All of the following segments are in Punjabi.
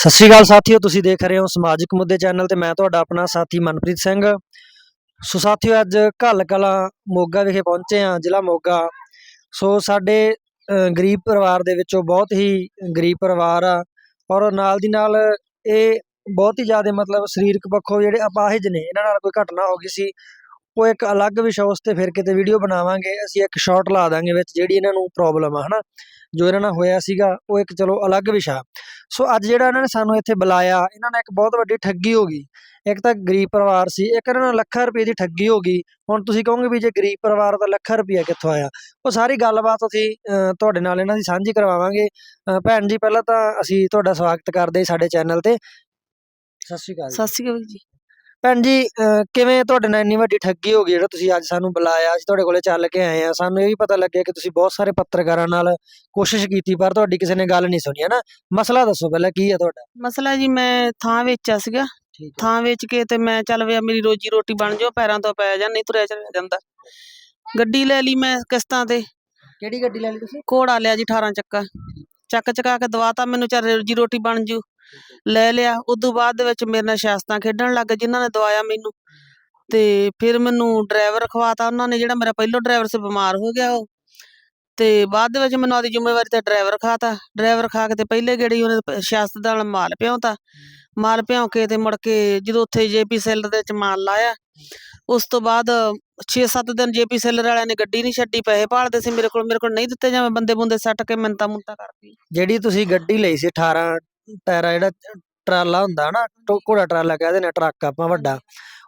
ਸਤਿ ਸ਼੍ਰੀ ਅਕਾਲ ਸਾਥੀਓ ਤੁਸੀਂ ਦੇਖ ਰਹੇ ਹੋ ਸਮਾਜਿਕ ਮੁੱਦੇ ਚੈਨਲ ਤੇ ਮੈਂ ਤੁਹਾਡਾ ਆਪਣਾ ਸਾਥੀ ਮਨਪ੍ਰੀਤ ਸਿੰਘ। ਸੋ ਸਾਥੀਓ ਅੱਜ ਘੱਲ ਕਲਾਂ ਮੋਗਾ ਵਿਖੇ ਪਹੁੰਚੇ ਹਾਂ ਜ਼ਿਲ੍ਹਾ ਮੋਗਾ। ਸੋ ਸਾਡੇ ਅ, ਗਰੀਬ ਪਰਿਵਾਰ ਦੇ ਵਿੱਚੋਂ ਬਹੁਤ ਹੀ ਗਰੀਬ ਪਰਿਵਾਰ ਆ ਔਰ ਨਾਲ ਦੀ ਨਾਲ ਇਹ ਬਹੁਤ ਹੀ ਜ਼ਿਆਦਾ ਮਤਲਬ ਸਰੀਰਕ ਪੱਖੋਂ ਜਿਹੜੇ ਅਪਾਹਜ ਨੇ ਇਹਨਾਂ ਨਾਲ ਕੋਈ ਘਟਨਾ ਹੋ ਗਈ ਸੀ ਉਹ ਇੱਕ ਅਲੱਗ ਵਿਸ਼ਾ ਉਸ ਤੇ ਫਿਰ ਕਿਤੇ ਵੀਡੀਓ ਬਣਾਵਾਂਗੇ ਅਸੀਂ ਇੱਕ ਸ਼ਾਰਟ ਲਾ ਦਾਂਗੇ ਵਿੱਚ ਜਿਹੜੀ ਇਹਨਾਂ ਨੂੰ ਪ੍ਰੋਬਲਮ ਆ ਹਨਾ? ਜੋ ਇਹਨਾਂ ਨਾਲ ਹੋਇਆ ਸੀਗਾ ਉਹ ਇੱਕ ਚਲੋ ਅਲੱਗ ਵਿਸ਼ਾ। ਸੋ ਅੱਜ ਜਿਹੜਾ ਇਹਨਾਂ ਨੇ ਸਾਨੂੰ ਇੱਥੇ ਬੁਲਾਇਆ ਇਹਨਾਂ ਨਾਲ ਇੱਕ ਬਹੁਤ ਵੱਡੀ ਠੱਗੀ ਹੋ ਗਈ। ਇੱਕ ਤਾਂ ਗਰੀਬ ਪਰਿਵਾਰ ਸੀ ਇੱਕ ਇਹਨਾਂ ਨਾਲ ਲੱਖਾਂ ਰੁਪਏ ਦੀ ਠੱਗੀ ਹੋ ਗਈ। ਹੁਣ ਤੁਸੀਂ ਕਹੋਗੇ ਵੀ ਜੇ ਗਰੀਬ ਪਰਿਵਾਰ ਦਾ ਲੱਖਾਂ ਰੁਪਇਆ ਕਿੱਥੋਂ ਆਇਆ? ਉਹ ਸਾਰੀ ਗੱਲਬਾਤ ਅਸੀਂ ਅ, ਤੁਹਾਡੇ ਨਾਲ ਇਹਨਾਂ ਦੀ ਸਾਂਝੀ ਕਰਵਾਵਾਂਗੇ। ਭੈਣ ਜੀ ਪਹਿਲਾਂ ਤਾਂ ਅਸੀਂ ਤੁਹਾਡਾ ਸਵਾਗਤ ਕਰਦੇ ਸਾਡੇ ਚੈਨਲ ਤੇ। ਸਤਿ ਸ਼੍ਰੀ ਅਕਾਲ ਸਤਿ ਸ਼੍ਰੀ ਅਕਾਲ ਜੀ। ਭੈਣ ਜੀ ਕਿਵੇਂ ਤੁਹਾਡੇ ਨਾਲ ਇੰਨੀ ਵੱਡੀ ਠੱਗੀ ਹੋ ਗਈ ਜਿਹੜਾ ਤੁਸੀਂ ਅੱਜ ਸਾਨੂੰ ਬੁਲਾਇਆ? ਅਸੀਂ ਤੁਹਾਡੇ ਕੋਲੇ ਚੱਲ ਕੇ ਆਏ ਆ ਸਾਨੂੰ ਇਹ ਵੀ ਪਤਾ ਲੱਗਿਆ ਕਿ ਤੁਸੀਂ ਬਹੁਤ ਸਾਰੇ ਪੱਤਰਕਾਰਾਂ ਨਾਲ ਕੋਸ਼ਿਸ਼ ਕੀਤੀ ਪਰ ਤੁਹਾਡੀ ਕਿਸੇ ਨੇ ਗੱਲ ਨਹੀਂ ਸੁਣੀ ਹੈ ਨਾ? ਮਸਲਾ ਦੱਸੋ ਪਹਿਲਾਂ ਕੀ ਹੈ ਤੁਹਾਡਾ? ਮਸਲਾ ਜੀ ਮੈਂ ਥਾਂ ਵੇਚਿਆ ਸੀਗਾ। ਠੀਕ ਥਾਂ ਵੇਚ ਕੇ ਤੇ ਮੈਂ ਚੱਲ ਵਿਆ ਮੇਰੀ ਰੋਜੀ ਰੋਟੀ ਬਣ ਜਾਓ ਪੈਰਾਂ ਤੋਂ ਪੈ ਜਾ ਨਹੀਂ ਤੁਰਿਆ ਚੱਲਿਆ ਜਾਂਦਾ। ਗੱਡੀ ਲੈ ਲਈ ਮੈਂ ਕਿਸ਼ਤਾਂ ਤੇ। ਕਿਹੜੀ ਗੱਡੀ ਲੈ ਲਈ ਤੁਸੀਂ? ਘੋੜਾ ਲਿਆ ਜੀ 18 ਚੱਕਾ। ਚੱਕ ਚਕਾ ਕੇ ਦਵਾਤਾ ਮੈਨੂੰ ਚੱਲ ਰੋਜੀ ਰੋਟੀ ਬਣ ਜੂ। ਲੈ ਲਿਆ। ਉਦੋਂ ਬਾਅਦ ਦੇ ਵਿੱਚ ਮੇਰੇ ਨਾਲ ਸਿਆਸਤਾਂ ਖੇਡਣ ਲੱਗ ਗਏ ਜਿਨ੍ਹਾਂ ਨੇ ਦਵਾਇਆ ਮੈਨੂੰ। ਤੇ ਫਿਰ ਮੈਨੂੰ ਡਰਾਈਵਰ ਰਖਵਾਤਾ ਉਹਨਾਂ ਨੇ, ਜਿਹੜਾ ਮੇਰਾ ਪਹਿਲੋਂ ਡਰਾਈਵਰ ਸੀ, ਬਿਮਾਰ ਹੋ ਗਿਆ ਉਹ। ਤੇ ਬਾਅਦ ਦੇ ਵਿੱਚ ਮੈਨੂੰ ਆਦੀ ਜ਼ਿੰਮੇਵਾਰੀ ਤੇ ਡਰਾਈਵਰ ਖਾਤਾ ਡਰਾਈਵਰ ਖਾ ਕੇ ਤੇ ਪਹਿਲੇ ਗੇੜੀ ਉਹਨੇ ਪ- ਦਾ ਮਾਲ ਪਿਆਉਂਤਾ। ਮਾਲ ਭਿਉਂ ਕੇ ਤੇ ਮੁੜ ਕੇ ਜਦੋਂ ਉੱਥੇ ਜੇਪੀ ਸੈਲਰ ਦੇ ਵਿੱਚ ਮਾਲ ਲਾਇਆ, ਉਸ ਤੋਂ ਬਾਅਦ 6-7 ਦਿਨ ਜੇਪੀ ਸੈਲਰ ਵਾਲਿਆਂ ਨੇ ਗੱਡੀ ਨਹੀਂ ਛੱਡੀ, ਪੈਸੇ ਭਾਲਦੇ ਸੀ ਮੇਰੇ ਕੋਲ। ਮੇਰੇ ਕੋਲ ਨਹੀਂ ਦਿੱਤੇ ਜਾਵੇਂ ਬੰਦੇ ਬੁੰਦੇ ਸੱਟ ਕੇ ਮਿੰਤਾ ਮੁੰਤਾ ਕਰਦੀ। ਜਿਹੜੀ ਤੁਸੀਂ ਗੱਡੀ ਲਈ ਸੀ 18 ਟਾਇਰਾ ਜਿਹੜਾ ਟਰਾਲਾ ਹੁੰਦਾ ਨਾ ਟੋ- ਘੋੜਾ ਟਰਾਲਾ ਕਹਿੰਦੇ ਨੇ ਟਰੱਕ ਆਪਾਂ ਵੱਡਾ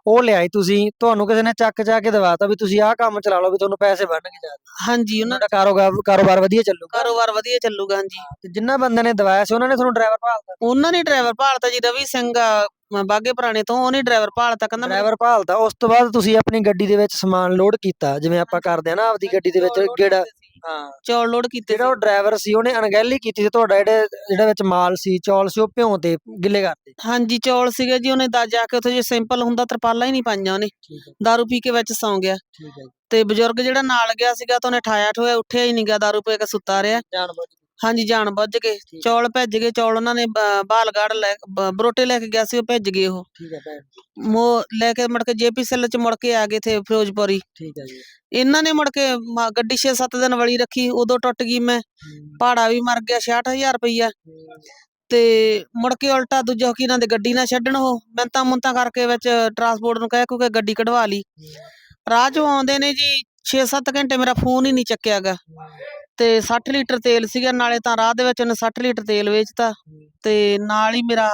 ਉਹ ਲਿਆਈ ਤੁਸੀਂ ਤੁਹਾਨੂੰ ਕਿਸੇ ਨੇ ਚੱਕ ਚਾ ਕੇ ਦਵਾਤਾ ਵੀ ਤੁਸੀਂ ਆਹ ਕੰਮ ਚਲਾ ਲਓ ਵੀ ਤੁਹਾਨੂੰ ਪੈਸੇ ਬਣਨਗੇ ਜ਼ਿਆਦਾ। ਹਾਂਜੀ ਉਹਨਾਂ ਤੁਹਾਡਾ ਕਾਰੋਬਾਰ ਕਾਰੋਬਾਰ ਵਧੀਆ ਚੱਲੂਗਾ। ਕਾਰੋਬਾਰ ਵਧੀਆ ਚੱਲੂਗਾ ਹਾਂਜੀ। ਤੇ ਜਿੰਨਾ ਬੰਦੇ ਨੇ ਦਵਾਇਆ ਸੀ ਉਹਨਾਂ ਨੇ ਤੁਹਾਨੂੰ ਡਰਾਈਵਰ ਭਾਲਤਾ? ਉਹਨਾਂ ਨੇ ਡਰਾਈਵਰ ਭਾਲਤਾ ਜੀ ਰਵੀ ਸਿੰਘ ਆ, ਬਾਗੇ ਪੁਰਾਣੇ ਤੋਂ ਉਹਨੇ ਡਰਾਈਵਰ ਭਾਲਤਾ ਕਹਿੰਦਾ ਮੈਂ ਡਰਾਈਵਰ ਭਾਲਤਾ ਉਸ ਤੋਂ ਬਾਅਦ ਤੁਸੀਂ ਆਪਣੀ ਗੱਡੀ ਦੇ ਵਿੱਚ ਸਮਾਨ ਲੋਡ ਕੀਤਾ ਜਿਵੇਂ ਆਪਾਂ ਕਰਦੇ ਆ ਨਾ ਆਪਦੀ ਗੱਡੀ ਦੇ ਵਿੱਚ ਗੇੜਾ। ਹਾਂ ਚੌਲ ਲੋਡ ਕੀਤੇ ਜਿਹੜਾ ਉਹ ਡਰਾਈਵਰ ਸੀ ਉਹਨੇ ਅਣਗਹਿਲੀ ਕੀਤੀ ਸੀ ਤੁਹਾਡਾ ਜਿਹੜੇ ਜਿਹੜਾ ਵਿੱਚ ਮਾਲ ਸੀ ਚੌਲ ਸੀ ਉਹ ਭਿਉਂ ਤੇ ਗਿੱਲੇ ਕਰਤੇ ਹਾਂਜੀ ਚੌਲ ਸੀਗੇ ਜੀ ਉਹਨੇ ਦਾ ਜਾ ਕੇ ਉੱਥੇ ਜੇ ਸਿੰਪਲ ਹੁੰਦਾ ਤਰਪਾਲਾਂ ਹੀ ਨਹੀਂ ਪਾਈਆਂ ਉਹਨੇ ਠੀਕ ਹੈ दारू ਪੀ ਕੇ ਵਿੱਚ ਸੌਂ ਗਿਆ ਠੀਕ ਹੈ ਤੇ ਬਜ਼ੁਰਗ ਜਿਹੜਾ ਨਾਲ ਗਿਆ ਸੀਗਾ ਤਾਂ ਉਹਨੇ ਠਾਇਆ ਠੋਇਆ ਉੱਠਿਆ ਹੀ ਨਹੀਂ ਗਿਆ दारू ਪੀ ਕੇ ਸੁੱਤਾ ਰਿਹਾ ਜਾਣ ਬੁੱਝ ਕੇ। ਹਾਂਜੀ ਜਾਣ ਬੁੱਝ ਕੇ ਹੈ। ਚੌਲ ਭੱਜ ਗਏ ਚੌਲ ਉਹਨਾਂ ਨੇ ਬ- ਬਾਲਗੜ ਲੈ ਬ- ਬਰੋਟੇ ਲੈ ਕੇ ਗਿਆ ਸੀ ਉਹ ਭੱਜ ਗਏ ਉਹ। ਠੀਕ ਹੈ ਭੈਣ ਮੋ ਲੈ ਕੇ ਮੁੜ ਕੇ ਜੇਪੀ ਸੈੱਲ ਚ ਮੁੜ ਕੇ ਆ ਗਏ ਥੇ ਫਿਰੋਜ਼ਪੁਰੀ ਠੀਕ ਹੈ ਜੀ। ਇਹਨਾਂ ਨੇ ਮੁੜ ਕੇ ਮ- ਗੱਡੀ 6-7 ਦਿਨ ਵਲੀ ਰੱਖੀ ਉਦੋਂ ਟੁੱਟ ਗਈ ਮੈਂ। ਹਮ, ਭਾੜਾ ਵੀ ਮਰ ਗਿਆ 66000 ਰੁਪਈਆ। ਹਮ, ਤੇ ਮੁੜ ਕੇ ਉਲਟਾ ਦੂਜਾ ਕਿ ਇਹਨਾਂ ਦੇ ਗੱਡੀ ਨਾ ਛੱਡਣ ਉਹ ਮਿੰਤਾ ਮੁੰਤਾ ਕਰਕੇ ਵਿੱਚ ਟਰਾਂਸਪੋਰਟ ਨੂੰ ਕਹਿ ਕੇ ਗੱਡੀ ਕਢਵਾ ਲਈ। ਰਾਹ ਚੋਂ ਆਉਂਦੇ ਨੇ ਜੀ 6-7 ਘੰਟੇ ਮੇਰਾ ਫੋਨ ਹੀ ਨਹੀਂ ਚੱਕਿਆਗਾ ਤੇ 60 ਲੀਟਰ ਤੇਲ ਸੀਗਾ ਨਾਲੇ ਤਾਂ ਰਾਹ ਦੇ ਵਿੱਚ ਉਹਨੇ 60 ਲੀਟਰ ਤੇਲ ਵੇਚਤਾ ਤੇ ਨਾਲ ਹੀ ਮੇਰਾ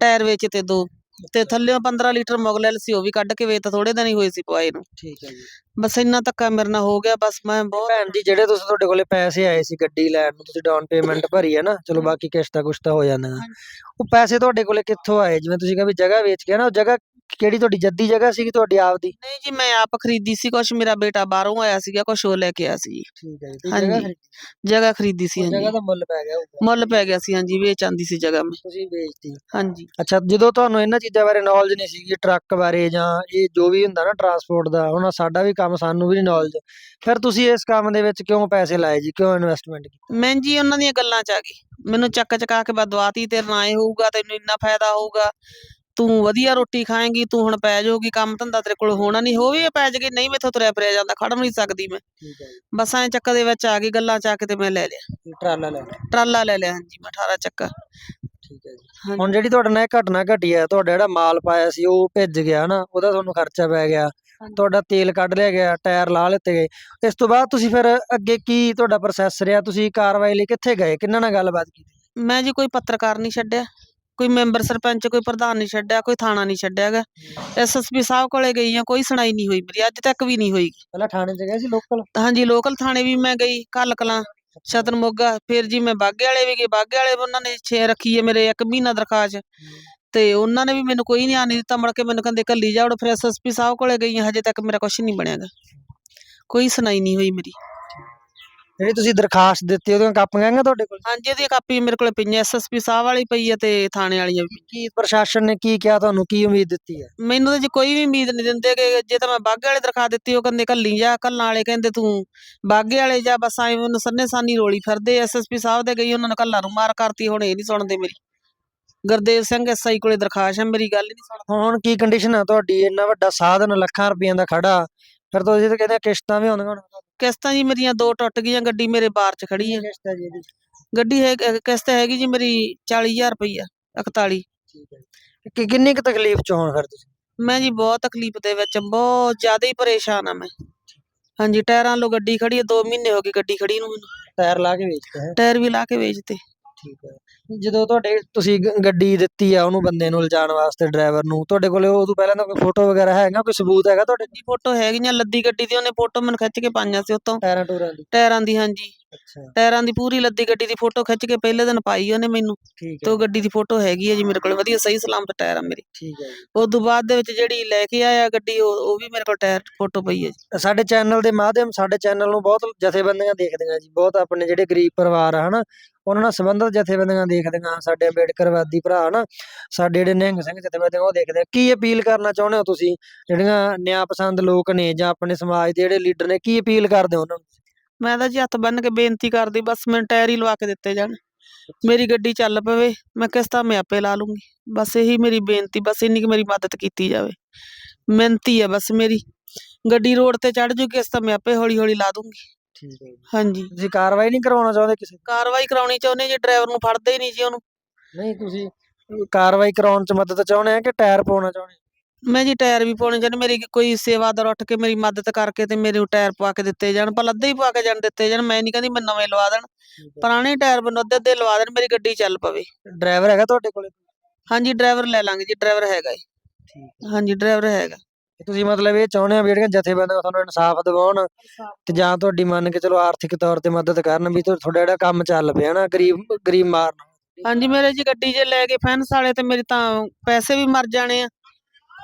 ਟਾਇਰ ਵੇਚੇ ਤੇ ਦੋ ਤੇ ਥੱਲੇੋਂ 15 ਲੀਟਰ ਮੁਗਲੈਲ ਸੀ ਉਹ ਵੀ ਕੱਢ ਕੇ ਵੇਚਤਾ ਥੋੜੇ ਦਿਨ ਹੀ ਹੋਏ ਸੀ ਪਵਾਏ ਨੂੰ। ਠੀਕ ਹੈ ਜੀ। ਬਸ ਇੰਨਾ ਧੱਕਾ ਮੇਰੇ ਨਾਲ ਹੋ ਗਿਆ ਬਸ ਮੈਂ ਬਹੁਤ ਭੈਣ ਜੀ ਜਿਹੜੇ ਤੁਸੀਂ ਤੁਹਾਡੇ ਕੋਲੇ ਪੈਸੇ ਆਏ ਸੀ ਗੱਡੀ ਲੈਣ ਨੂੰ ਤੁਸੀਂ ਡਾਊਨ ਪੇਮੈਂਟ ਭਰੀ ਹੈ ਨਾ ਚਲੋ ਬਾਕੀ ਕਿਸ਼ਤਾ ਕੁਸ਼ਤਾ ਹੋ ਜਾਂਦੀਆਂ। ਉਹ ਪੈਸੇ ਤੁਹਾਡੇ ਕੋਲੇ ਕਿੱਥੋਂ ਆਏ? ਜਿਵੇਂ ਤੁਸੀਂ ਕਿਹਾ ਵੀ ਜਗ੍ਹਾ ਵੇਚ ਕੇ ਨਾ ਉਹ ਜਗ੍ਹਾ ਕਿਹੜੀ ਤੁਹਾਡੀ ਜੱਦੀ ਜਗ੍ਹਾ ਸੀਗੀ ਤੁਹਾਡੀ ਆਪਦੀ? ਨਹੀਂ ਜੀ ਮੈਂ ਆਪ ਖਰੀਦੀ ਸੀ ਕੁਛ ਮੇਰਾ ਬੇਟਾ ਬਾਹਰੋਂ ਆਇਆ ਸੀਗਾ ਕੁਛ ਉਹ ਲੈ ਕੇ ਆਇਆ ਸੀ ਠੀਕ ਹੈ ਜੀ। ਜਗ੍ਹਾ ਖਰੀਦੀ? ਜਗ੍ਹਾ ਖਰੀਦੀ ਸੀ ਹਾਂਜੀ ਜਗ੍ਹਾ ਦਾ ਮੁੱਲ ਪੈ ਗਿਆ ਹੋਊਗਾ। ਮੁੱਲ ਪੈ ਗਿਆ ਸੀ ਹਾਂਜੀ ਵੇਚ ਆਂਦੀ ਸੀ ਜਗ੍ਹਾ ਮੈਂ। ਤੁਸੀਂ ਵੇਚਤੀ। ਹਾਂਜੀ। ਅੱਛਾ ਜਦੋਂ ਤੁਹਾਨੂੰ ਇਹਨਾਂ ਚੀਜ਼ਾਂ ਬਾਰੇ ਨੌਲੇਜ ਨਹੀਂ ਸੀਗੀ ਟਰੱਕ ਬਾਰੇ ਜਾਂ ਇਹ ਜੋ ਵੀ ਹੁੰਦਾ ਨਾ ਟਰਾਂਸਪੋਰਟ ਦਾ ਹੁਣ ਸਾਡਾ ਵੀ ਕੰਮ ਸਾਨੂੰ ਵੀ ਨਹੀਂ ਨੌਲੇਜ ਫਿਰ ਤੁਸੀਂ ਇਸ ਕੰਮ ਦੇ ਵਿੱਚ ਕਿਉਂ ਪੈਸੇ ਲਾਏ ਜੀ? ਕਿਉਂ ਇਨਵੈਸਟਮੈਂਟ ਕੀਤੀ? ਮੈਂ ਜੀ ਉਹਨਾਂ ਦੀਆਂ ਗੱਲਾਂ ਚ ਆ ਗਈ। ਮੈਨੂੰ ਚੱਕ ਚਕਾ ਕੇ ਬਦਵਾਤੀ ਤੇਰੇ ਨਾਲ ਇਹ ਹੋਊਗਾ ਤੈਨੂੰ ਇੰਨਾ ਫਾਇਦਾ ਹੋਊਗਾ। ਤੂੰ ਵਧੀਆ ਰੋਟੀ ਖਾਏਂਗੀ ਤੂੰ ਹੁਣ ਪੈ ਜਾਊਗੀ ਕੰਮ ਧੰਦਾ ਤੇਰੇ ਕੋਲ ਹੋਣਾ ਨਹੀਂ ਹੋਵੇ ਪੈ ਜਗੇ ਨਹੀਂ ਮੈਥੋਂ ਤੁਰਿਆ ਫਿਰਿਆ ਜਾਂਦਾ ਖੜ ਵੀ ਨਹੀਂ ਸਕਦੀ ਮੈਂ। ਠੀਕ ਹੈ ਜੀ। ਬਸ ਐਂ ਚੱਕ ਦੇ ਵਿੱਚ ਆ ਗਈ ਗੱਲਾਂ ਚ ਆ ਕੇ ਤੇ ਮੈਂ ਲੈ ਲਿਆ। ਟਰਾਲਾ ਲੈ ਲਿਆ। ਟਰਾਲਾ ਲੈ ਲਿਆ ਹਾਂਜੀ ਮੈਂ 18 ਚੱਕਾ ਠੀਕ ਹੈ ਜੀ। ਹਾਂਜੀ। ਹੁਣ ਜਿਹੜੀ ਤੁਹਾਡੇ ਨਾਲ ਇਹ ਘਟਨਾ ਘਟੀ ਹੈ ਤੁਹਾਡਾ ਜਿਹੜਾ ਮਾਲ ਪਾਇਆ ਸੀ ਉਹ ਭਿੱਜ ਗਿਆ ਨਾ ਉਹਦਾ ਤੁਹਾਨੂੰ ਖਰਚਾ ਪੈ ਗਿਆ। ਤੁਹਾਡਾ ਤੇਲ ਕੱਢ ਲਿਆ ਗਿਆ ਟਾਇਰ ਲਾ ਲਿੱਤੇ ਗਏ। ਇਸ ਤੋਂ ਬਾਅਦ ਤੁਸੀਂ ਫਿਰ ਅੱਗੇ ਕੀ ਤੁਹਾਡਾ ਪ੍ਰੋਸੈਸ ਰਿਹਾ? ਤੁਸੀਂ ਕਾਰਵਾਈ ਲਈ ਕਿੱਥੇ ਗਏ? ਕਿੰਨਾਂ ਨਾਲ ਗੱਲਬਾਤ ਕੀਤੀ? ਮੈਂ ਜੀ ਕੋਈ ਪੱਤਰਕਾਰ ਨਹੀਂ ਛੱਡਿਆ। ਕੋਈ ਮੈਂਬਰ ਸਰਪੰਚ ਕੋਈ ਪ੍ਰਧਾਨ ਨਹੀਂ ਛੱਡਿਆ ਕੋਈ ਥਾਣਾ ਨਹੀਂ ਛੱਡਿਆਗਾ ਐਸਐਸਪੀ ਸਾਹਿਬ ਕੋਲੇ ਗਈ ਆ ਕੋਈ ਸੁਣਾਈ ਨਹੀਂ ਹੋਈ ਮੇਰੀ ਅੱਜ ਤੱਕ ਵੀ ਨਹੀਂ ਹੋਈ। ਪਹਿਲਾਂ ਥਾਣੇ 'ਚ ਗਏ ਸੀ ਲੋਕਲ? ਹਾਂਜੀ ਲੋਕਲ ਥਾਣੇ ਵੀ ਮੈਂ ਗਈ ਕੱਲ ਕਲਾਂ ਛਤਨ ਮੋਗਾ ਫਿਰ ਜੀ ਮੈਂ ਬਾਗੇ ਵਾਲੇ ਵੀ ਗਈ ਬਾਗੇ ਵਾਲੇ ਉਹਨਾਂ ਨੇ ਛੇ ਰੱਖੀ ਹੈ ਮੇਰੇ ਇੱਕ ਮਹੀਨਾ ਦਰਖਾਸਤ। ਤੇ ਉਹਨਾਂ ਨੇ ਵੀ ਮੈਨੂੰ ਕੋਈ ਨਹੀਂ ਆਣੀ ਦਿੱਤਾ ਮੁੜ ਕੇ ਮੈਨੂੰ ਕਹਿੰਦੇ ਕੱਲੀ ਜਾ ਉੜ ਫਿਰ ਐਸਐਸਪੀ ਸਾਹਿਬ ਕੋਲੇ ਗਈ ਹਾਂ ਹਜੇ ਤੱਕ ਮੇਰਾ ਕੁਝ ਨਹੀਂ ਬਣਿਆਗਾ ਕੋਈ ਸੁਣਾਈ ਨਹੀਂ ਹੋਈ ਮੇਰੀ। ਜਿਹੜੀ ਤੁਸੀਂ ਦਰਖਾਸਤ ਦਿੱਤੀ ਉਹਦੀਆਂ ਕਾਪੀਆਂ ਹੈਗੀਆਂ ਤੁਹਾਡੇ ਕੋਲ? ਹਾਂਜੀ ਉਹਦੀ ਕਾਪੀ ਮੇਰੇ ਕੋਲੇ ਪਈਆਂ ਐਸਐਸਪੀ ਸਾਹਿਬ ਵਾਲੀ ਪਈ ਹੈ ਤੇ ਥਾਣੇ ਵਾਲੀਆਂ ਵੀ ਕੀ ਪ੍ਰਸ਼ਾਸਨ ਨੇ ਕੀ ਕਿਹਾ ਤੁਹਾਨੂੰ? ਕੀ ਉਮੀਦ ਦਿੱਤੀ ਹੈ? ਮੈਨੂੰ ਤਾਂ ਜੀ ਕੋਈ ਵੀ ਉਮੀਦ ਨਹੀਂ ਦਿੰਦੇ ਕਿ ਜੇ ਤਾਂ ਮੈਂ ਬਾਗੇ ਵਾਲੇ ਦਰਖਾਸਤ ਦਿੱਤੀ ਉਹ ਕਹਿੰਦੇ ਕੱਲੀ ਜਾ ਕੱਲਾਂ ਵਾਲੇ ਕਹਿੰਦੇ ਤੂੰ ਬਾਗੇ ਵਾਲੇ ਜਾ ਬਸ ਐਵੇਂ ਮੈਨੂੰ ਸੰਨੇ ਸਾਨੀ ਰੋਲੀ ਫਿਰਦੇ ਐਸਐਸਪੀ ਸਾਹਿਬ ਦੇ ਗਈ ਉਹਨਾਂ ਨੇ ਕੱਲਾਂ ਨੂੰ ਮਾਰ ਕਰਤੀ ਹੁਣ ਇਹ ਨਹੀਂ ਸੁਣਦੇ ਮੇਰੀ। ਗੁਰਦੇਵ ਸਿੰਘ ਐਸਆਈ ਕੋਲੇ ਦਰਖਾਸਤ ਹੈ ਮੇਰੀ ਗੱਲ ਹੀ ਨਹੀਂ ਸੁਣਦਾ। ਹੁਣ ਕੀ ਕੰਡੀਸ਼ਨ ਆ ਤੁਹਾਡੀ? ਇੰਨਾ ਵੱਡਾ ਸਾਧਨ ਲੱਖਾਂ ਰੁਪਈਆਂ ਦਾ ਖੜਾ ਫਿਰ ਤੁਸੀਂ ਤਾਂ ਕਹਿੰਦੇ ਕਿਸ਼ਤਾਂ ਵੀ ਆਉਂਦੀਆਂ ਹੁਣ ਕਿਸ਼ਤਾਂ ਜੀ ਮੇਰੀਆਂ ਦੋ ਟੁੱਟ ਗਈਆਂ ਗੱਡੀ ਮੇਰੇ ਬਾਰ 'ਚ ਖੜੀ ਹੈ ਕਿਸ਼ਤ ਹੈ ਜੀ ਇਹਦੀ? ਗੱਡੀ ਹੈ ਕਿਸ਼ਤ ਹੈਗੀ ਜੀ ਮੇਰੀ 40000 ਰੁਪਈਆ 41 ਠੀਕ ਹੈ ਕਿ ਕਿੰਨੀ ਕੁ ਤਕਲੀਫ ਚ ਹੋਣ ਫਿਰ ਤੁਸੀਂ? ਮੈਂ ਜੀ ਬਹੁਤ ਤਕਲੀਫ ਦੇ ਵਿੱਚ ਬਹੁਤ ਜ਼ਿਆਦਾ ਹੀ ਪਰੇਸ਼ਾਨ ਆ ਮੈਂ। ਹਾਂਜੀ ਟਾਇਰਾਂ ਲੋ ਗੱਡੀ ਖੜੀ ਹੈ 2 ਮਹੀਨੇ ਹੋ ਗਏ ਗੱਡੀ ਖੜੀ ਨੂੰ ਮੈਨੂੰ। ਟਾਇਰ ਲਾ ਕੇ ਵੇਚਦੇ ਹੈ। ਟਾਇਰ ਵੀ ਲਾ ਕੇ ਵੇਚਤੇ। ਠੀਕ ਹੈ। ਜਦੋਂ ਤੁਹਾਡੇ ਤੁਸੀਂ ਗ- ਗੱਡੀ ਦਿੱਤੀ ਆ ਉਹਨੂੰ ਬੰਦੇ ਨੂੰ ਲਿਜਾਣ ਵਾਸਤੇ ਡਰਾਈਵਰ ਨੂੰ ਤੁਹਾਡੇ ਕੋਲੇ ਉਹ ਤੋਂ ਪਹਿਲਾਂ ਦਾ ਕੋਈ ਫੋਟੋ ਵਗੈਰਾ ਹੈਗਾ ਕੋਈ ਸਬੂਤ ਹੈਗਾ ਤੁਹਾਡੇ ਜੀ ਫੋਟੋ ਹੈਗੀਆਂ ਲੱਦੀ ਗੱਡੀ ਦੀ ਉਹਨੇ ਫੋਟੋ ਮੈਨੂੰ ਖਿੱਚ ਕੇ ਪਾਈਆਂ ਸੀ ਉਤੋਂ ਟਾਇਰਾਂ ਟੂਰਾਂ ਦੀ? ਟਾਇਰਾਂ ਦੀ ਹਾਂਜੀ। ਅੱਛਾ। ਟਾਇਰਾਂ ਦੀ ਪੂਰੀ ਲੱਦੀ ਗੱਡੀ ਦੀ ਫੋਟੋ ਖਿੱਚ ਕੇ ਪਹਿਲੇ ਦਿਨ ਪਾਈ ਉਹਨੇ ਮੈਨੂੰ। ਠੀਕ ਤੇ ਹੈ ਉਹ ਗੱਡੀ ਦੀ ਫੋਟੋ ਹੈਗੀ ਹੈ ਜੀ ਮੇਰੇ ਕੋਲ ਵਧੀਆ ਸਹੀ ਸਲਾਮਤ ਟਾਇਰ ਆ ਮੇਰੇ। ਠੀਕ ਹੈ ਜੀ। ਉਸ ਤੋਂ ਬਾਅਦ ਦੇ ਵਿੱਚ ਜਿਹੜੀ ਲੈ ਕੇ ਆਇਆ ਗੱਡੀ ਉਹ ਉਹ ਵੀ ਮੇਰੇ ਕੋਲ ਟਾਇਰ ਫੋਟੋ ਪਈ ਹੈ ਜੀ। ਸਾਡੇ ਚੈਨਲ ਦੇ ਮਾਧਿਅਮ ਸਾਡੇ ਚੈਨਲ ਨੂੰ ਬਹੁਤ ਜਥੇਬੰਦੀਆਂ ਦੇਖਦੀਆਂ ਜੀ ਬਹੁਤ ਆਪਣੇ ਜਿਹੜੇ ਗਰੀਬ ਪਰਿਵਾਰ ਆ ਹਨਾ। ਉਹਨਾਂ ਨਾਲ ਸੰਬੰਧਿਤ ਜਥੇਬੰਦੀਆਂ ਦੇਖਦੀਆਂ ਸਾਡੇ ਅੰਬੇਡਕਰਵਾਦੀ ਭਰਾ ਹਨਾ ਸਾਡੇ ਜਿਹੜੇ ਨਿਹੰਗ ਸਿੰਘ ਜਥੇਬੰਦੀਆਂ, ਉਹ ਦੇਖਦੇ ਕੀ ਅਪੀਲ ਕਰਨਾ ਚਾਹੁੰਦੇ ਹੋ ਤੁਸੀਂ? ਜਿਹੜੀਆਂ ਨਿਆਂ ਪਸੰਦ ਲੋਕ ਨੇ ਜਾਂ ਆਪਣੇ ਸਮਾਜ ਦੇ ਜਿਹੜੇ ਲੀਡਰ ਨੇ, ਕੀ ਅਪੀਲ ਕਰਦੇ ਹੋ ਉਹਨਾਂ ਨੂੰ? ਮੈਂ ਤਾਂ ਜੀ ਹੱਥ ਬੰਨ ਕੇ ਬੇਨਤੀ ਕਰਦੀ, ਬਸ ਮੈਨੂੰ ਟਾਇਰ ਹੀ ਲਵਾ ਕੇ ਦਿੱਤੇ ਜਾਣ। ਮੇਰੀ ਗੱਡੀ ਚੱਲ ਪਵੇ, ਮੈਂ ਕਿਸ਼ਤਾਂ ਮੈਂ ਆਪੇ ਲਾ ਲੂੰਗੀ। ਬਸ ਇਹੀ ਮੇਰੀ ਬੇਨਤੀ, ਬਸ ਇੰਨੀ ਕਿ ਮੇਰੀ ਮਦਦ ਕੀਤੀ ਜਾਵੇ। ਮਿਹਨਤੀ ਆ ਬਸ ਮੇਰੀ। ਗੱਡੀ ਰੋਡ ਤੇ ਚੜ ਜੂ, ਕਿਸ਼ਤਾਂ ਮੈਂ ਆਪੇ ਹੌਲੀ ਹੌਲੀ ਲਾ ਦੂੰਗੀ। ਠੀਕ ਹੈ ਜੀ। ਹਾਂਜੀ। ਤੁਸੀਂ ਕਾਰਵਾਈ ਨਹੀਂ ਕਰਵਾਉਣਾ ਚਾਹੁੰਦੇ ਕਿਸੇ ਕਾਰਵਾਈ ਕਰਾਉਣੀ ਚਾਹੁੰਦੇ ਜੀ ਡਰਾਈਵਰ ਨੂੰ ਫੜਦੇ ਹੀ ਨਹੀਂ ਜੀ ਉਹਨੂੰ। ਨਹੀਂ ਤੁਸੀਂ ਕਾਰਵਾਈ ਕਰਾਉਣ ਚ ਮਦਦ ਚਾਹੁੰਦੇ ਆ ਕਿ ਟਾਇਰ ਪਾਉਣਾ ਚਾਹੁੰਦੇ ਮੈਂ ਜੀ ਟਾਇਰ ਵੀ ਪਾਉਣੇ ਚਾਹੁੰਦੇ ਮੇਰੀ ਕੋਈ ਸੇਵਾਦਾਰ ਉੱਠ ਕੇ ਮੇਰੀ ਮਦਦ ਕਰਕੇ ਤੇ ਮੇਰੇ ਟਾਇਰ ਪਵਾ ਕੇ ਦਿੱਤੇ ਜਾਣ ਪਰ ਅੱਧੇ ਹੀ ਪਵਾ ਕੇ ਜਾਣ ਦਿੱਤੇ ਜਾਣ ਮੈਂ ਨਹੀਂ ਕਹਿੰਦੀ ਮੈਂ ਨਵੇਂ ਲਵਾ ਦੇਣ। ਪੁਰਾਣੇ ਟਾਇਰ ਮੈਨੂੰ ਅੱਧੇ ਅੱਧੇ ਲਵਾ ਦੇਣ ਮੇਰੀ ਗੱਡੀ ਚੱਲ ਪਵੇ। ਡਰਾਈਵਰ ਹੈਗਾ ਤੁਹਾਡੇ ਕੋਲੇ? ਹਾਂਜੀ ਡਰਾਈਵਰ ਲੈ ਲਾਂਗੇ ਜੀ ਡਰਾਈਵਰ ਹੈਗਾ ਜੀ। ਠੀਕ ਹਾਂਜੀ ਡਰਾਈਵਰ ਹੈਗਾ। ਹੈ ਤੁਸੀਂ ਮਤਲਬ ਇਹ ਚਾਹੁੰਦੇ ਆ ਵੀ ਜਿਹੜੀਆਂ ਜਥੇਬੰਦੀਆਂ ਤੁਹਾਨੂੰ ਇਨਸਾਫ ਦਿਵਾਉਣ ਤੇ ਜਾਂ ਤੁਹਾਡੀ ਮੰਨ ਕੇ ਚਲੋ ਆਰਥਿਕ ਤੌਰ ਤੇ ਮਦਦ ਕਰਨ ਵੀ ਤੁਹਾ- ਤੁਹਾਡਾ ਜਿਹੜਾ ਕੰਮ ਚੱਲ ਪਿਆ ਨਾ ਗਰੀਬ ਗਰੀਬ ਮਾਰਨ ਹਾਂਜੀ ਮੇਰੇ ਜੀ ਗੱਡੀ ਜੇ ਲੈ ਕੇ ਫੈਨਸ ਵਾਲੇ ਤੇ ਮੇਰੇ ਤਾਂ ਪੈਸੇ ਵੀ ਮਰ ਜਾਣੇ ਆ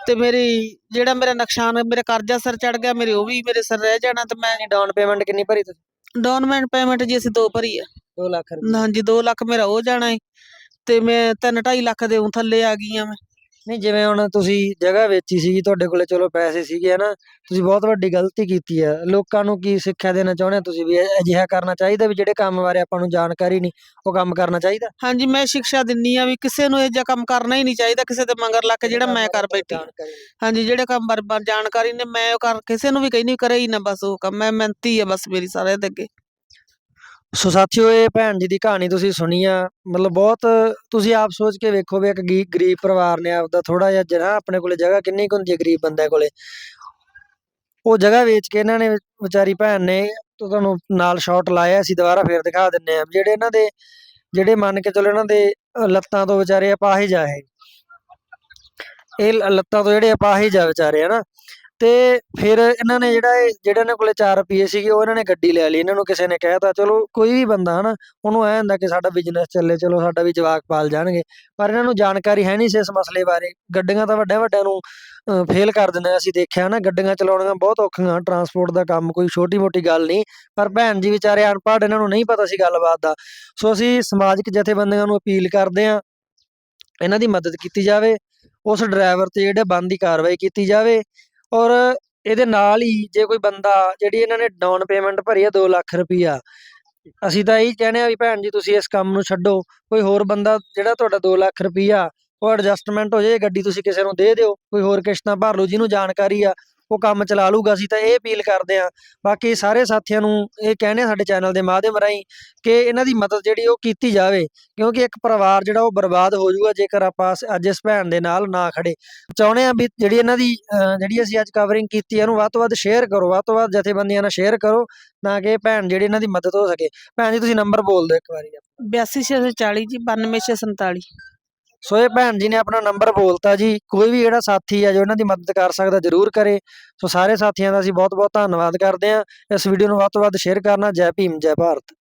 ਤੇ ਮੇਰੀ ਜਿਹੜਾ ਮੇਰਾ ਨੁਕਸਾਨ ਮੇਰਾ ਕਰਜ਼ਾ ਸਿਰ ਚੜ ਗਿਆ ਮੇਰੇ ਉਹ ਵੀ ਮੇਰੇ ਸਿਰ ਰਹਿ ਜਾਣਾ ਤੇ ਮੈਂ ਡਾਊਨ ਪੇਮੈਂਟ ਕਿੰਨੀ ਭਰੀ ਤੁਸੀਂ? ਡਾਊਨਮੈਂਟ ਪੇਮੈਂਟ ਜੀ ਅਸੀਂ ਦੋ ਭਰੀ ਆ। 2 ਲੱਖ ਹਾਂਜੀ 2 ਲੱਖ ਮੇਰਾ ਉਹ ਜਾਣਾ ਏ ਤੇ ਮੈਂ 3.5 ਲੱਖ ਦੇ ਉਂ ਥੱਲੇ ਆ ਗਈ ਆ ਮੈਂ। ਨਹੀਂ ਜਿਵੇਂ ਹੁਣ ਤੁਸੀਂ ਜਗ੍ਹਾ ਵੇਚੀ ਸੀਗੀ ਤੁਹਾਡੇ ਕੋਲੇ ਚਲੋ ਪੈਸੇ ਸੀਗੇ ਨਾ ਤੁਸੀਂ ਬਹੁਤ ਵੱਡੀ ਗਲਤੀ ਕੀਤੀ ਹੈ ਲੋਕਾਂ ਨੂੰ ਕੀ ਸਿੱਖਿਆ ਦੇਣਾ ਚਾਹੁੰਦੇ ਹੋ ਤੁਸੀਂ ਵੀ? ਇਹ- ਅਜਿਹਾ ਕਰਨਾ ਚਾਹੀਦਾ ਵੀ ਜਿਹੜੇ ਕੰਮ ਬਾਰੇ ਆਪਾਂ ਨੂੰ ਜਾਣਕਾਰੀ ਨਹੀਂ ਉਹ ਕੰਮ ਕਰਨਾ ਚਾਹੀਦਾ? ਹਾਂਜੀ ਮੈਂ ਸਿੱਖਿਆ ਦਿੰਨੀ ਆ ਵੀ ਕਿਸੇ ਨੂੰ ਇਹ ਜਿਹਾ ਕੰਮ ਕਰਨਾ ਹੀ ਨਹੀਂ ਚਾਹੀਦਾ ਕਿਸੇ ਦੇ ਮਗਰ ਲੱਗ ਕੇ ਜਿਹੜਾ ਮੈਂ ਕਰ ਬੈਠੀ ਹਾਂ। ਜਾਣਕਾਰੀ ਨਹੀਂ। ਹਾਂਜੀ ਜਿਹੜੇ ਕੰਮ ਬਾਰੇ ਬਾਰੇ ਜਾਣਕਾਰੀ ਨੇ ਮੈਂ ਉਹ ਕਰ ਕਿਸੇ ਨੂੰ ਵੀ ਕਹਿੰਦੀ ਕਰੇ ਹੀ ਨਾ ਬਸ ਉਹ ਕੰਮ। ਮੈਂ ਮਿਹਨਤੀ ਆ ਬਸ ਮੇਰੀ ਸਾਰੇ ਦੇ ਅੱਗੇ। ਸੋ ਸਾਥੀਓ ਇਹ ਭੈਣ ਜੀ ਦੀ ਕਹਾਣੀ ਤੁਸੀਂ ਸੁਣੀ ਆ। ਮਤਲਬ ਬਹੁਤ ਤੁਸੀਂ ਆਪ ਸੋਚ ਕੇ ਵੇਖੋ ਵੀ ਇੱਕ ਗੀ- ਗਰੀਬ ਪਰਿਵਾਰ ਨੇ ਆਪਦਾ ਥੋੜਾ ਜਿਹਾ ਜਰਾ ਆਪਣੇ ਕੋਲੇ ਜਗ੍ਹਾ ਕਿੰਨੀ ਕੁ ਹੁੰਦੀ ਹੈ ਗਰੀਬ ਬੰਦੇ ਕੋਲੇ। ਉਹ ਜਗ੍ਹਾ ਵੇਚ ਕੇ ਇਹਨਾਂ ਨੇ ਵਿਚਾਰੀ ਭੈਣ ਨੇ ਤੋਂ ਤੁਹਾਨੂੰ ਨਾਲ ਸ਼ਾਟ ਲਾਇਆ ਸੀ ਦੁਬਾਰਾ ਫੇਰ ਦਿਖਾ ਦਿੰਨੇ ਆ ਜਿਹੜੇ ਇਹਨਾਂ ਦੇ ਜਿਹੜੇ ਮੰਨ ਕੇ ਚਲੋ ਇਹਨਾਂ ਦੇ ਅ, ਲੱਤਾਂ ਤੋਂ ਵਿਚਾਰੇ ਅਪਾਹਿਜ ਆ ਇਹ। ਇਹ ਲ- ਲੱਤਾਂ ਤੋਂ ਜਿਹੜੇ ਅਪਾਹਿਜ ਆ ਵਿਚਾਰੇ ਹਨਾ। ਤੇ ਫਿਰ ਇਹਨਾਂ ਨੇ ਜਿਹੜਾ ਇਹ, ਜਿਹੜੇ ਇਹਨਾਂ ਕੋਲੇ 4 ਰੁਪਏ ਸੀਗੇ, ਉਹ ਇਹਨਾਂ ਨੇ ਗੱਡੀ ਲੈ ਲਈ। ਇਹਨਾਂ ਨੂੰ ਕਿਸੇ ਨੇ ਕਹਿਤਾ ਚਲੋ, ਕੋਈ ਵੀ ਬੰਦਾ ਹਨਾ, ਉਹਨੂੰ ਐ ਹੁੰਦਾ ਕਿ ਸਾਡਾ ਬਿਜ਼ਨਸ ਚੱਲੇ, ਚਲੋ, ਸਾਡਾ ਵੀ ਜਵਾਕ ਪਾਲ ਜਾਣਗੇ। ਪਰ ਇਹਨਾਂ ਨੂੰ ਜਾਣਕਾਰੀ ਹੈ ਨਹੀਂ ਸੀ ਇਸ ਮਸਲੇ ਬਾਰੇ। ਗੱਡੀਆਂ ਤਾਂ ਵੱਡਿਆਂ ਵੱਡਿਆਂ ਨੂੰ ਫੇਲ ਕਰ ਦਿੰਦੇ ਅਸੀਂ ਦੇਖਿਆ ਨਾ, ਗੱਡੀਆਂ ਚਲਾਉਣੀਆਂ ਬਹੁਤ ਔਖੀਆਂ ਟਰਾਂਸਪੋਰਟ ਦਾ ਕੰਮ ਕੋਈ ਛੋਟੀ ਮੋਟੀ ਗੱਲ ਨਹੀਂ ਪਰ ਭੈਣ ਜੀ ਵਿਚਾਰੇ ਅਨਪੜ੍ਹ, ਇਹਨਾਂ ਨੂੰ ਨਹੀਂ ਪਤਾ ਸੀ ਗੱਲਬਾਤ ਦਾ। ਸੋ ਅਸੀਂ ਸਮਾਜਿਕ ਜਥੇਬੰਦੀਆਂ ਨੂੰ ਅਪੀਲ ਕਰਦੇ ਹਾਂ, ਇਹਨਾਂ ਦੀ ਮਦਦ ਕੀਤੀ ਜਾਵੇ। ਉਸ ਡਰਾਈਵਰ ਤੇ ਜਿਹੜੇ ਬੰਦ ਦੀ ਕਾਰਵਾਈ ਕੀਤੀ ਜਾਵੇ। ਔਰ ਇਹਦੇ ਨਾਲ ਹੀ ਜੇ ਕੋਈ ਬੰਦਾ, ਜਿਹੜੀ ਇਹਨਾਂ ਨੇ ਡਾਊਨ ਪੇਮੈਂਟ ਭਰੀ ਆ 2 ਲੱਖ ਰੁਪਈਆ, ਅਸੀਂ ਤਾਂ ਇਹੀ ਕਹਿੰਦੇ ਆ ਵੀ ਭੈਣ ਜੀ ਤੁਸੀਂ ਇਸ ਕੰਮ ਨੂੰ ਛੱਡੋ, ਕੋਈ ਹੋਰ ਬੰਦਾ ਜਿਹੜਾ ਤੁਹਾਡਾ 2 ਲੱਖ ਰੁਪਈਆ, ਉਹ ਐਡਜਸਟਮੈਂਟ ਹੋ ਜਾਏ, ਗੱਡੀ ਤੁਸੀਂ ਕਿਸੇ ਨੂੰ ਦੇ ਦਿਓ, ਕੋਈ ਹੋਰ ਕਿਸ਼ਤਾਂ ਭਰ ਲਓ, ਜਿਹਨੂੰ ਜਾਣਕਾਰੀ ਆ ਉਹ ਕੰਮ ਚਲਾ ਲੂਗਾ ਅਸੀਂ ਤਾਂ ਇਹ ਅਪੀਲ ਕਰਦੇ ਆ ਬਾਕੀ ਸਾਰੇ ਸਾਥੀਆਂ ਨੂੰ ਇਹ ਕਹਿੰਦੇ ਸਾਡੇ ਚੈਨਲ ਦੇ ਮਾਧਿਅਮ ਰਾਹੀਂ ਕਿ ਇਹਨਾਂ ਦੀ ਮਦਦ ਜਿਹੜੀ ਉਹ ਕੀਤੀ ਜਾਵੇ, ਕਿਉਂਕਿ ਇੱਕ ਪਰਿਵਾਰ ਜਿਹੜਾ ਉਹ ਬਰਬਾਦ ਹੋ ਜਾਊਗਾ, ਜੇਕਰ ਆਪਾਂ ਅੱਜ ਇਸ ਭੈਣ ਦੇ ਨਾਲ ਨਾ ਖੜੇ ਚਾਹੁੰਦੇ ਆ ਵੀ ਜਿਹੜੀ ਇਹਨਾਂ ਦੀ, ਅਹ, ਜਿਹੜੀ ਅਸੀਂ ਅੱਜ ਕਵਰਿੰਗ ਕੀਤੀ ਇਹਨੂੰ ਵੱਧ ਤੋਂ ਵੱਧ ਸ਼ੇਅਰ ਕਰੋ, ਵੱਧ ਤੋਂ ਵੱਧ ਜਥੇਬੰਦੀਆਂ ਨਾਲ ਸ਼ੇਅਰ ਕਰੋ, ਤਾਂ ਕਿ ਭੈਣ ਜਿਹੜੀ ਇਹਨਾਂ ਦੀ ਮਦਦ ਹੋ ਸਕੇ। ਭੈਣ ਜੀ, ਤੁਸੀਂ ਨੰਬਰ ਬੋਲ ਦਿਓ ਇੱਕ ਵਾਰੀ। 82640 ਜੀ 92647 ਸੋ ਇਹ ਭੈਣ ਜੀ ਨੇ ਆਪਣਾ ਨੰਬਰ ਬੋਲਤਾ ਜੀ। ਕੋਈ ਵੀ ਜਿਹੜਾ ਸਾਥੀ ਆ ਜੋ ਇਹਨਾਂ ਦੀ ਮਦਦ ਕਰ ਸਕਦਾ ਜਰੂਰ ਕਰੇ। ਸੋ ਸਾਰੇ ਸਾਥੀਆਂ ਦਾ ਅਸੀਂ ਬਹੁਤ ਬਹੁਤ ਧੰਨਵਾਦ ਕਰਦੇ ਹਾਂ। ਇਸ ਵੀਡੀਓ ਨੂੰ ਵੱਧ ਤੋਂ ਵੱਧ ਸ਼ੇਅਰ ਕਰਨਾ। ਜੈ ਭੀਮ, ਜੈ ਭਾਰਤ।